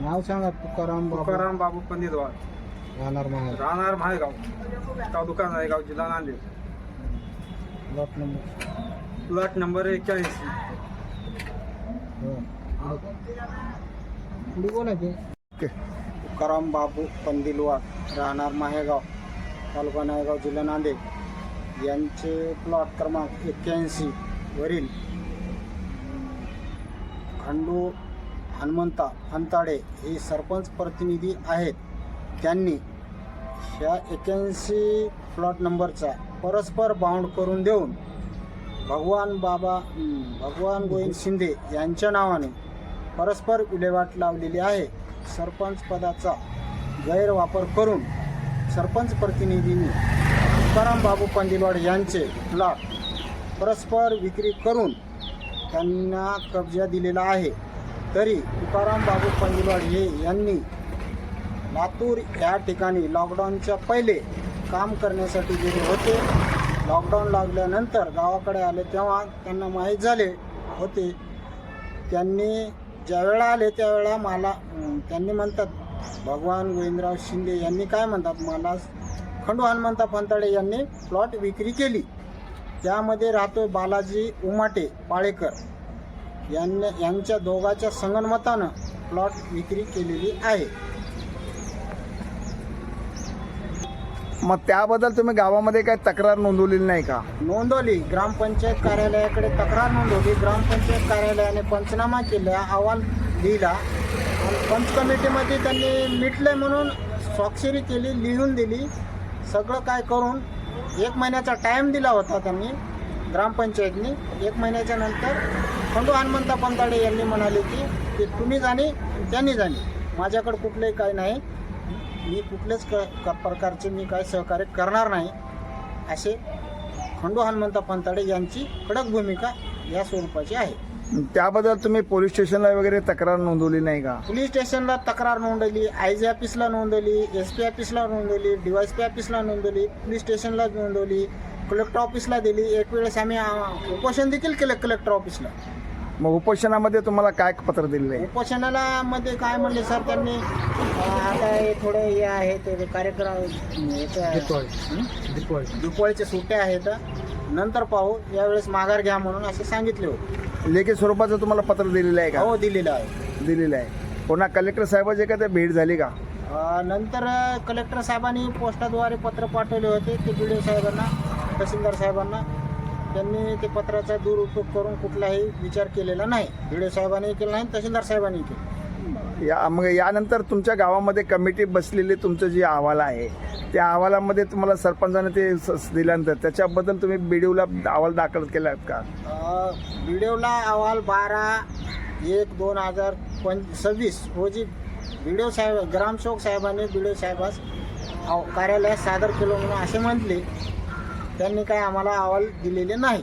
नाव सांगा तुकाराम बाबा. तुकाराम बाबू पंडितवाड राहणार महाराज राहणार माहेगाव तालुका नायगाव जिल्हा Nanded plot number plot number एक्क्याऐंशी. पुढे तुकाराम बाबू पंदिलवाड राहणार माहेगाव तालुका नायगाव जिल्हा नांदेड. यांचे प्लॉट क्रमांक एक्क्याऐंशी वरील. खंडू हनुमंता हंताडे हे सरपंच प्रतिनिधी आहेत. त्यांनी ह्या एक्याऐंशी प्लॉट नंबरचा परस्पर बाउंड करून देऊन भगवान बाबा भगवान गोविंद शिंदे यांच्या नावाने परस्पर विल्हेवाट लावलेली आहे. सरपंच पदाचा गैरवापर करून सरपंच प्रतिनिधींनी तुकाराम बाबू पंडिलवाड यांचे प्लॉट परस्पर विक्री करून त्यांना कब्जा दिलेला आहे. तरी तुकाराम बाबू पंदिलवाड हे यांनी लातूर या ठिकाणी लॉकडाऊनच्या पहिले काम करण्यासाठी गेले होते. लॉकडाऊन लागल्यानंतर गावाकडे आले तेव्हा त्यांना माहीत झाले होते. त्यांनी ज्यावेळा आले त्यावेळा मला त्यांनी म्हणतात भगवान गोविंदराव शिंदे यांनी काय म्हणतात? मला खंडू हनुमंता फंताडे यांनी प्लॉट विक्री केली. त्यामध्ये राहतो बालाजी उमाटे पाळेकर. यांनी यांच्या दोघाच्या संगनमतानं प्लॉट विक्री केलेली आहे. मग त्याबद्दल तुम्ही गावामध्ये काय तक्रार नोंदवलेली नाही का? नोंदवली. ग्रामपंचायत कार्यालयाकडे तक्रार नोंदवली. ग्रामपंचायत कार्यालयाने पंचनामा केला अहवाल लिहिला पंच कमिटीमध्ये त्यांनी मिटले म्हणून स्वाक्षरी केली लिहून दिली. सगळं काय करून एक महिन्याचा टाईम दिला होता त्यांनी ग्रामपंचायतनी. एक महिन्याच्या नंतर खंडू हनुमंता पंताडे यांनी म्हणाले की ते तुम्ही जाणे त्यांनी जाणे. माझ्याकडे कुठलंही काय नाही. मी कुठल्याच क प्रकारचे मी काय सहकार्य करणार नाही. असे खंडू हनुमंत पंताडे यांची कडक भूमिका या स्वरूपाची आहे. त्याबद्दल तुम्ही पोलीस स्टेशनला वगैरे तक्रार नोंदवली नाही का? पोलीस स्टेशनला तक्रार नोंदवली आय जी ऑफिसला नोंदवली एस पी ऑफिसला नोंदवली डीवायस पी ऑफिसला नोंदवली पोलीस स्टेशनला नोंदवली कलेक्टर ऑफिसला दिली. एक वेळेस आम्ही उपोषण देखील केलं कलेक्टर ऑफिसला. मग उपोषणामध्ये तुम्हाला काय पत्र दिलेलं आहे? उपोषणाला मध्ये काय म्हणले सर त्यांनी अ, आता हे थोडं हे आहे ते कार्यक्रम याचं- हं? सुट्ट्या आहेत. नंतर पाहू. यावेळेस माघार घ्या म्हणून असं सांगितले होते. लेखी स्वरूपाचं तुम्हाला पत्र दिलेलं आहे का? हो दिलेलं आहे. दिलेलं आहे. पुन्हा कलेक्टर साहेबाची का ते भेट झाली का? अ, नंतर कलेक्टर साहेबांनी पोस्टाद्वारे पत्र पाठवले होते. ते बी डी ओ साहेबांना तहसीलदार साहेबांना त्यांनी ते पत्राचा दुरुपयोग करून कुठलाही विचार केलेला नाही. बी डी ओ साहेबांनी केला नाही तहसीलदार साहेबांनी केला या मग यानंतर तुमच्या गावामध्ये कमिटी बसलेली तुमचं जे अहवाल आहे त्या अहवालामध्ये तुम्हाला सरपंचाने ते स- दिल्यानंतर त्याच्याबद्दल तुम्ही बीडीओला अहवाल दाखल केला आहेत का? बी डी ओला अहवाल बारा एक दोन हजार पं सव्वीस रोजी बी डी ओ साहेब ग्रामसेवक साहेबांनी बी डी ओ साहेबास कार्यालयात सादर केलं म्हणून असे म्हटले. त्यांनी काय आम्हाला अहवाल दिलेले नाही.